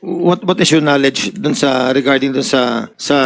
What what is your knowledge dun sa regarding dun sa sa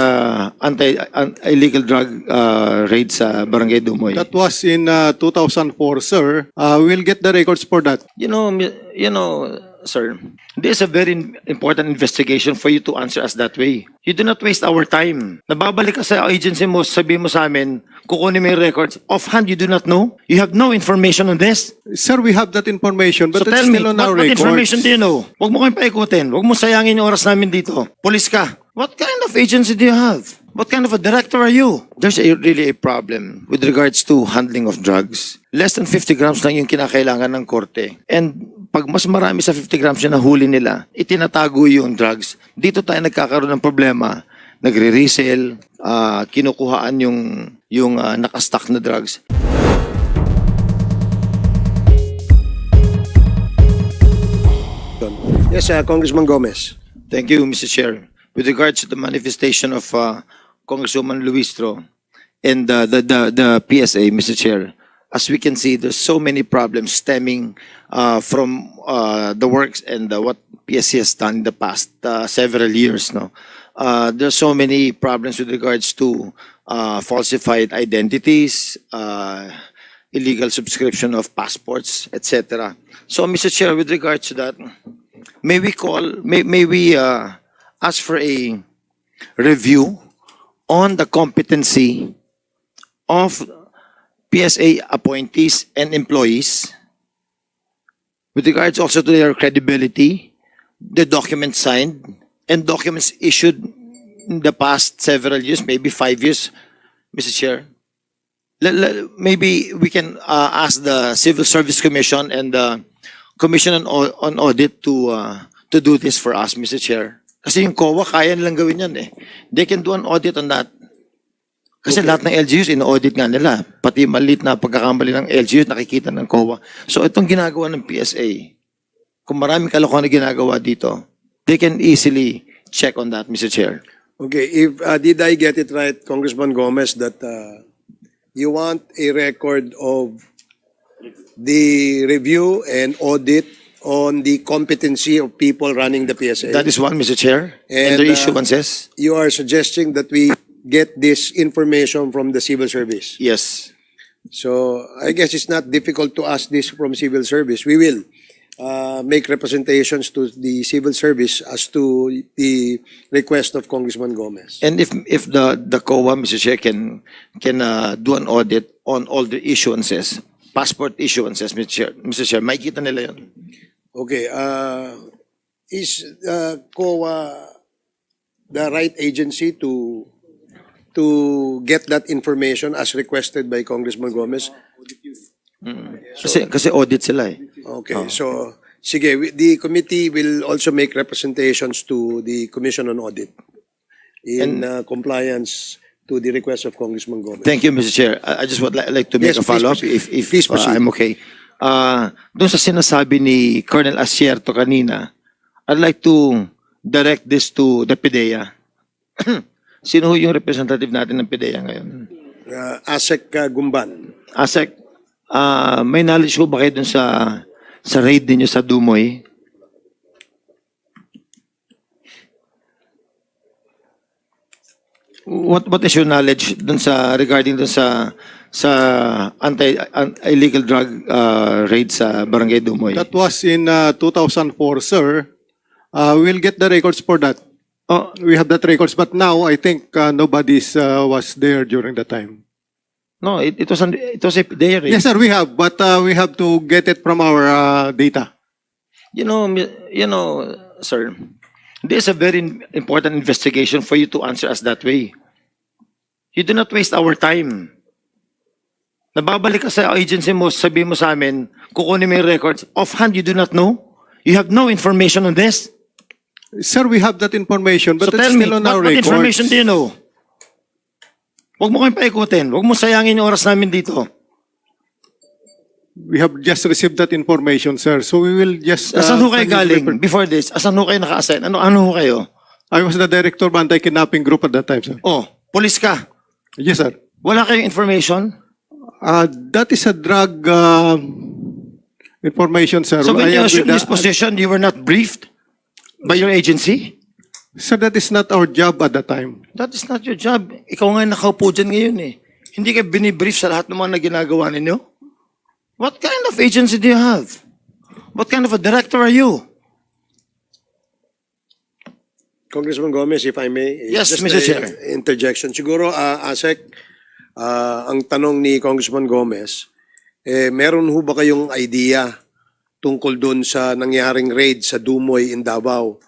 anti an- illegal drug uh, raid sa Barangay Dumoy? That was in uh, 2004, sir. Uh, we'll get the records for that. You know, you know, sir, this is a very important investigation for you to answer us that way. You do not waste our time. Nababalik ka sa agency mo, sabi mo sa amin, kukunin mo yung records. Offhand, you do not know? You have no information on this? Sir, we have that information, but so it's tell me, still on what, our what records. information do you know? Huwag mo kayong paikutin. Huwag mo sayangin yung oras namin dito. Police ka. What kind of agency do you have? What kind of a director are you? There's a, really a problem with regards to handling of drugs. Less than 50 grams lang yung kinakailangan ng korte. And pag mas marami sa 50 grams yung nahuli nila, itinatago yung drugs. Dito tayo nagkakaroon ng problema. Nagre-resell, ah, kinukuhaan yung, yung ah, nakastock na drugs. Yes, uh, Congressman Gomez. Thank you, Mr. Chair. With regards to the manifestation of uh, Congresswoman Luistro and uh, the, the, the PSA, Mr. Chair, as we can see, there's so many problems stemming uh, from uh, the works and uh, what PSC has done in the past uh, several years. No, uh, there's so many problems with regards to uh, falsified identities, uh, illegal subscription of passports, etc. So, Mr. Chair, with regards to that, may we call, may, may we uh, ask for a review on the competency of PSA appointees and employees with regards also to their credibility, the documents signed, and documents issued in the past several years, maybe five years, Mr. Chair. Let- let- maybe we can uh, ask the Civil Service Commission and the Commission on, on Audit to uh, to do this for us, Mr. Chair. Kasi yung COA, kaya nilang gawin yan eh. They can do an audit on that. Kasi lahat ng LGUs, in-audit nga nila. Pati malit na pagkakamali ng LGUs, nakikita ng COA. So itong ginagawa ng PSA, kung maraming kalokohan na ginagawa dito, they can easily check on that, Mr. Chair. Okay, if uh, did I get it right, Congressman Gomez, that uh, you want a record of the review and audit on the competency of people running the PSA? That is one, Mr. Chair. And, And, the uh, issuances? you are suggesting that we get this information from the civil service. Yes. So I guess it's not difficult to ask this from civil service. We will uh, make representations to the civil service as to the request of Congressman Gomez. And if if the the COA, Mr. Chair, can can uh, do an audit on all the issuances, passport issuances, Mr. Chair, Mr. Chair, makikita nila yun. Okay, uh, is uh, COA the right agency to to get that information as requested by Congressman Gomez? Kasi kasi audit sila eh. Okay, so sige, we- the committee will also make representations to the Commission on Audit in uh, compliance to the request of Congressman Gomez. Thank you, Mr. Chair. I, I just would li- like to make Yes, a please follow-up proceed. if if Please uh, proceed. I'm okay. Uh, doon sa sinasabi ni Colonel Asierto kanina, I'd like to direct this to the PIDEA. Sino ho yung representative natin ng PIDEA ngayon? Uh, ASEC uh, Gumban. Asek, ah may knowledge ko ba kayo dun sa sa raid ninyo sa Dumoy? What what is your knowledge dun sa regarding dun sa sa anti an- illegal drug ah, raid sa Barangay Dumoy? That was in uh, 2004, sir. Uh, we'll get the records for that. Oh, We have that records, but now I think uh, nobody's uh, was there during the time. no, it, it was an, it was a raid. Yes, sir, we have, but uh, we have to get it from our uh, data. You know, mi- you know, sir, this is a very important investigation for you to answer us that way. You do not waste our time. Nababalik ka sa agency mo, sabi mo sa amin, kukunin mo yung records. Offhand, you do not know? You have no information on this? Sir, we have that information, but so it's tell me, still on what, our what records. information do you know? Huwag mo kayong paikutin. Huwag mo sayangin yung oras namin dito. We have just received that information, sir. So we will just... Asan ho uh, kayo galing? Before this, asan ho kayo naka-assign? Ano, ano ho kayo? I was the director of anti-kidnapping group at that time, sir. Oh, police ka. Yes, sir. Wala kayong information? Uh, that is a drug uh, information, sir. So when I you assumed this position, you were not briefed? By your agency? Sir, that is not our job at the time. That is not your job. Ikaw nga nakaupo dyan ngayon eh. Hindi ka binibrief sa lahat ng mga na ginagawa ninyo? What kind of agency do you have? What kind of a director are you? Congressman Gomez, if I may. Yes, just Mr. a Chair. Interjection. Siguro, uh, ASEC, ah, ang tanong ni Congressman Gomez, eh, meron ho ba kayong idea tungkol doon sa nangyaring raid sa Dumoy in Davao?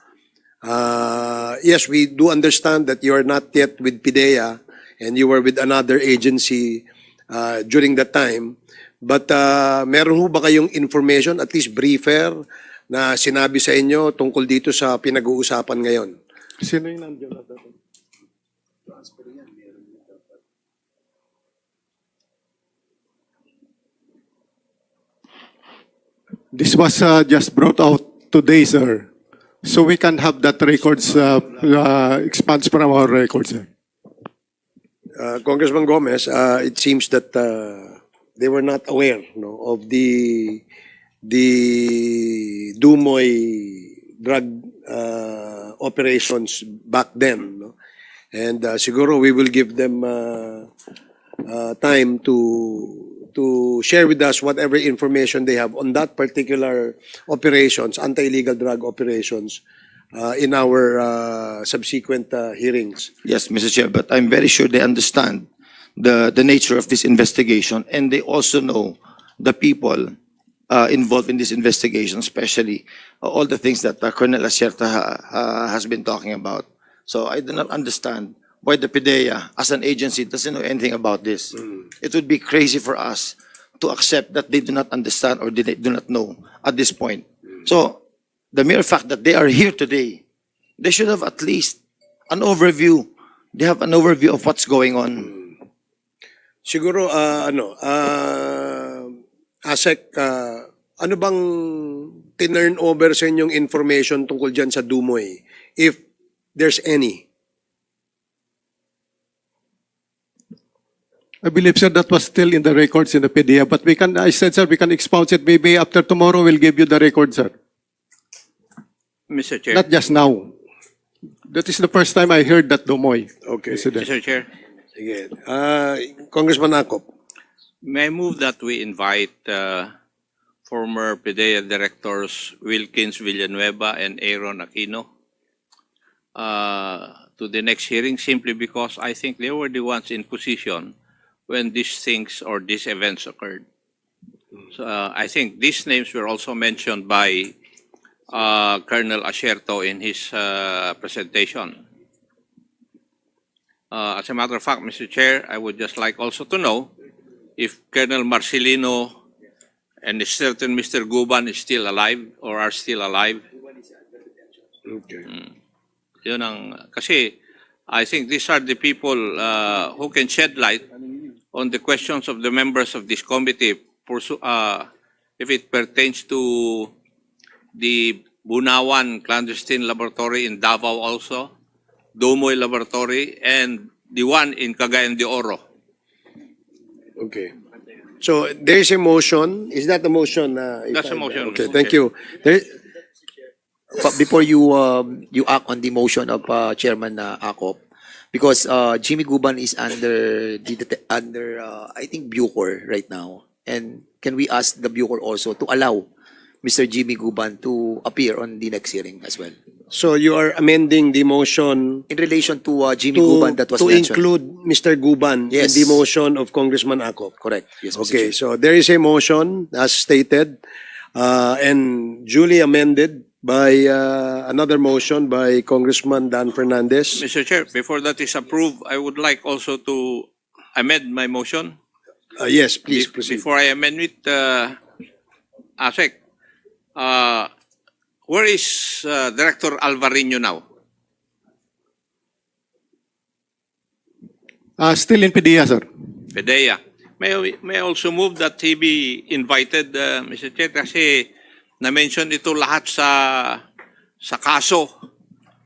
Uh, yes, we do understand that you are not yet with PIDEA and you were with another agency uh, during that time. But uh, meron ho ba kayong information, at least briefer, na sinabi sa inyo tungkol dito sa pinag-uusapan ngayon? Sino yung nandiyan This was uh, just brought out today, sir. So we can have that records, uh, uh, expands from our records. Uh, Congressman Gomez, uh, it seems that uh, they were not aware no, of the the Dumoy drug uh, operations back then. No? And uh, siguro we will give them uh, uh, time to to share with us whatever information they have on that particular operations, anti-illegal drug operations, uh, in our uh, subsequent uh, hearings. Yes, Mr. Chair, but I'm very sure they understand the, the nature of this investigation and they also know the people uh, involved in this investigation, especially uh, all the things that uh, Colonel Acerta ha, ha- has been talking about. So I do not understand why the PIDEA, as an agency, doesn't know anything about this. It would be crazy for us to accept that they do not understand or they do not know at this point. So the mere fact that they are here today, they should have at least an overview. They have an overview of what's going on. Siguro, ah, ano, ah, ASEC, ah, ano bang tinurn over sa inyong information tungkol dyan sa Dumoy? If there's any. I believe, sir, that was still in the records in the PDEA, but we can, I said, sir, we can expound it. Maybe after tomorrow, we'll give you the record, sir. Mr. Chair, Not just now. That is the first time I heard that Dumoy Okay. incident. Mr. Chair, Sige. Ah, Congressman Akop. may I move that we invite uh, former PDEA directors Wilkins Villanueva and Aaron Aquino uh, to the next hearing simply because I think they were the ones in position when these things or these events occurred. So uh, I think these names were also mentioned by uh, Colonel Asherto in his uh, presentation. Uh, as a matter of fact, Mr. Chair, I would just like also to know if Colonel Marcelino and a certain Mr. Guban is still alive or are still alive. Okay. Yun ang, kasi I think these are the people uh, who can shed light on the questions of the members of this committee uh, if it pertains to the Bunawan clandestine laboratory in Davao also, Dumoy laboratory, and the one in Cagayan de Oro. Okay. So there is a motion. Is that a motion? uh, That's a motion, Okay, Mr. thank you. There, But before you um, you act on the motion of uh, Chairman uh, Akop, because uh, Jimmy Guban is under the under uh, I think Bucor right now, and can we ask the Bucor also to allow Mr. Jimmy Guban to appear on the next hearing as well so you are amending the motion in relation to uh, Jimmy to, Guban that was to mentioned? include Mr. Guban in Yes. the motion of Congressman Akop. Correct. Yes, Mr. Okay, Chair. so there is a motion as stated uh, and duly amended by uh, another motion by Congressman Dan Fernandez. Mr. Chair, before that is approved, I would like also to amend my motion. Uh, yes, please Be- proceed. Before I amend it, uh, ASEC, uh, where is uh, Director Alvarino now? Uh, still in PDEA, sir. PDEA. May, may I also move that he be invited, uh, Mr. Chair, kasi na-mention ito lahat sa sa kaso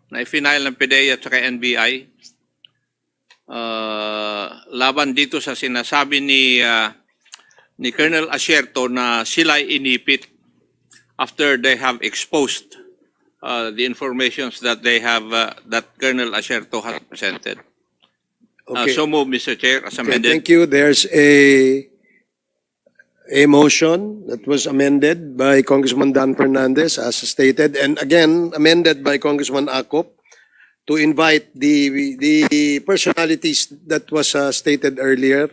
na i-file ng PDEA at saka NBI. Uh, laban dito sa sinasabi ni uh, ni Colonel Asierto na sila inipit after they have exposed uh, the informations that they have, uh, that Colonel Acerto has presented. Uh, Okay. So move, Mr. Chair, as Okay, amended. thank you. There's a a motion that was amended by Congressman Dan Fernandez as stated and again amended by Congressman Akop to invite the the personalities that was uh, stated earlier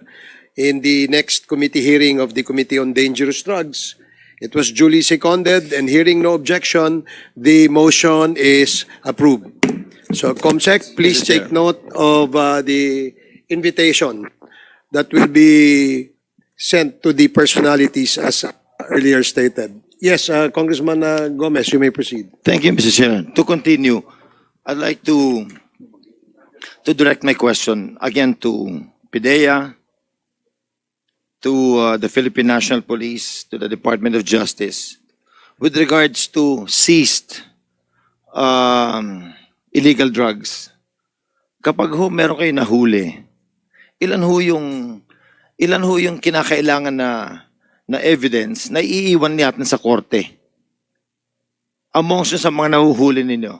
in the next committee hearing of the Committee on Dangerous Drugs. It was duly seconded and hearing no objection, the motion is approved. So Comsec, please Mr. Chair. take note of uh, the invitation that will be sent to the personalities as earlier stated. Yes, uh, Congressman uh, Gomez, you may proceed. Thank you, Mr. Chair. To continue, I'd like to to direct my question again to PIDEA, to uh, the Philippine National Police, to the Department of Justice, with regards to seized um, illegal drugs. Kapag ho meron kayo nahuli, ilan ho yung ilan ho yung kinakailangan na na evidence na iiwan natin sa korte? amongst sa mga nahuhuli ninyo?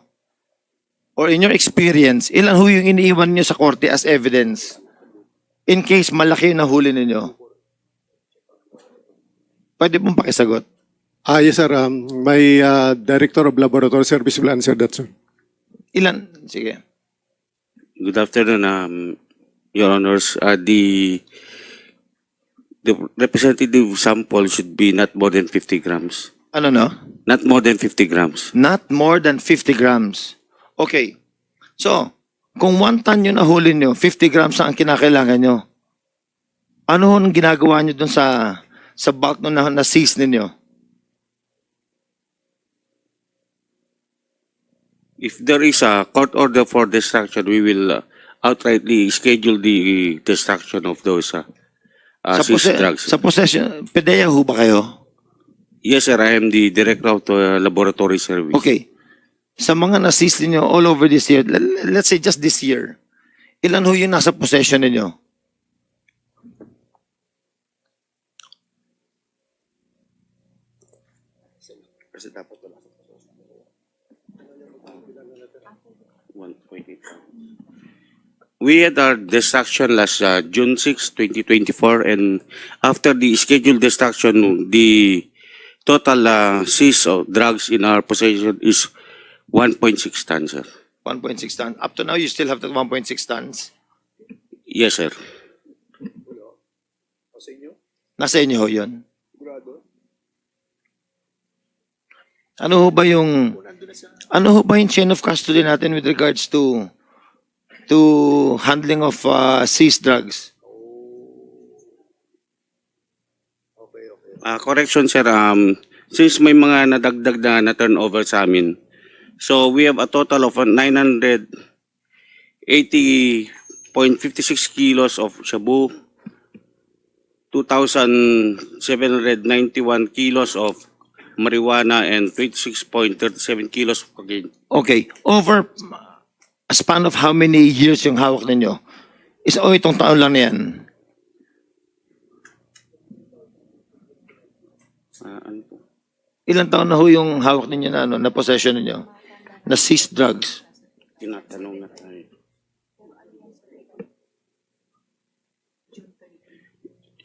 Or in your experience, ilan ho yung iniiwan nyo sa korte as evidence? In case malaki yung nahuli ninyo? Pwede pong pakisagot. Ah, yes, sir. Um, my uh, Director of Laboratory Service will answer that, sir. Ilan? Sige. Good afternoon, um, Your Honors. Uh, the the representative sample should be not more than 50 grams. Ano no? Not more than 50 grams. Not more than 50 grams. Okay. So, kung one ton yung nahuli nyo, 50 grams ang kinakailangan nyo. Ano ang ginagawa nyo dun sa sa bulk nung na, na-seize ninyo? If there is a court order for destruction, we will uh, outrightly schedule the destruction of those uh, uh, sa, seized pose- drugs. sa possession, PDEA ho ba kayo? Yes, sir. I am the Director of the Laboratory Service. Okay. Sa mga na-seize ninyo all over this year, let's say just this year, ilan ho yung nasa possession ninyo? One point eight. We had our destruction last uh, June 6, 2024, and after the scheduled destruction, the total uh, seize of drugs in our possession is 1.6 tons, sir. 1.6 tons. Up to now, you still have the 1.6 tons. Yes, sir. Nasa inyo ho yun? Ano ho ba yung ano ho ba yung chain of custody natin with regards to to handling of uh, seized drugs? Uh, correction, sir. Um, since may mga nadagdag na na turnover sa amin, so we have a total of uh, 980.56 kilos of shabu, 2,791 kilos of marijuana, and 26.37 kilos of cocaine. Okay, over a span of how many years yung hawak ninyo? Is o itong taon lang na yan? Uh, ano po? Ilang taon na ho yung hawak ninyo na ano, na possession ninyo? Na seized drugs? Tinatanong na tayo.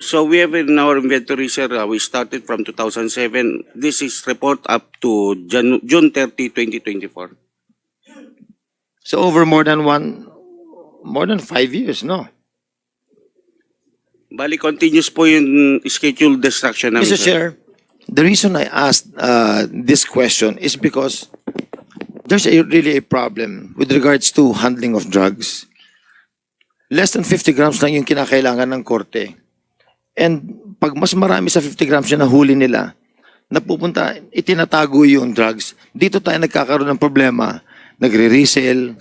So we have in our inventory, sir, uh, we started from 2007. This is report up to Jan- June 30, 2024. So over more than one, more than five years, no? Bali, continuous po yung scheduled destruction namin, Mr. Chair, the reason I asked uh, this question is because there's a, really a problem with regards to handling of drugs. Less than 50 grams lang yung kinakailangan ng korte. And pag mas marami sa 50 grams yung nahuli nila, napupunta, itinatago yung drugs. Dito tayo nagkakaroon ng problema. Nagre-resell,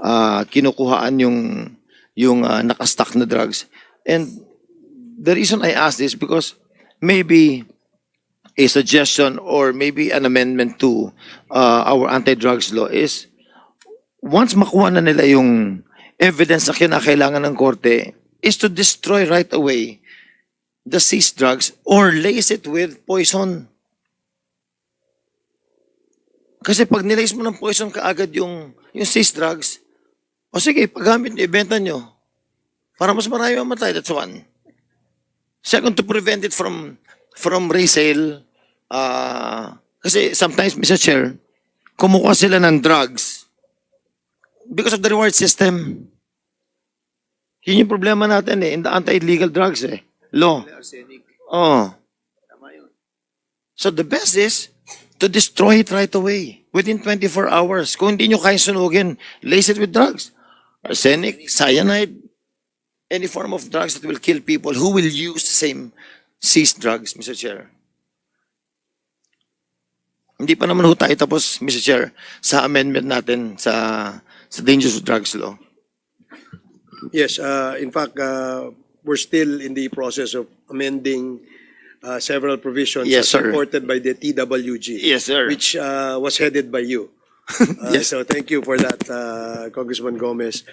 ah, kinukuhaan yung, yung ah, nakastock na drugs. And the reason I ask this because maybe a suggestion or maybe an amendment to uh, our anti-drugs law is once makuha na nila yung evidence na kinakailangan ng korte is to destroy right away the seized drugs or lace it with poison. Kasi pag nilais mo ng poison kaagad yung, yung seized drugs, o sige, paggamit nyo, ibenta nyo. Para mas marami mamatay, that's one. Second, to prevent it from from resale, uh, kasi sometimes, Mr. Chair, kumukuha sila ng drugs because of the reward system. Yun yung problema natin eh, in the anti-illegal drugs eh. Law. Oh. So the best is to destroy it right away within 24 hours. Kung hindi nyo kaya sunugin, lace it with drugs. Arsenic, cyanide, any form of drugs that will kill people who will use the same seized drugs, Mr. Chair. Hindi pa naman ho tayo tapos, Mr. Chair, sa amendment natin sa sa dangerous drugs law. Yes, uh, in fact, uh, we're still in the process of amending uh, several provisions Yes, as sir. supported by the TWG. Yes, sir. Which uh, was headed by you. Uh, Yes. So thank you for that, uh, Congressman Gomez.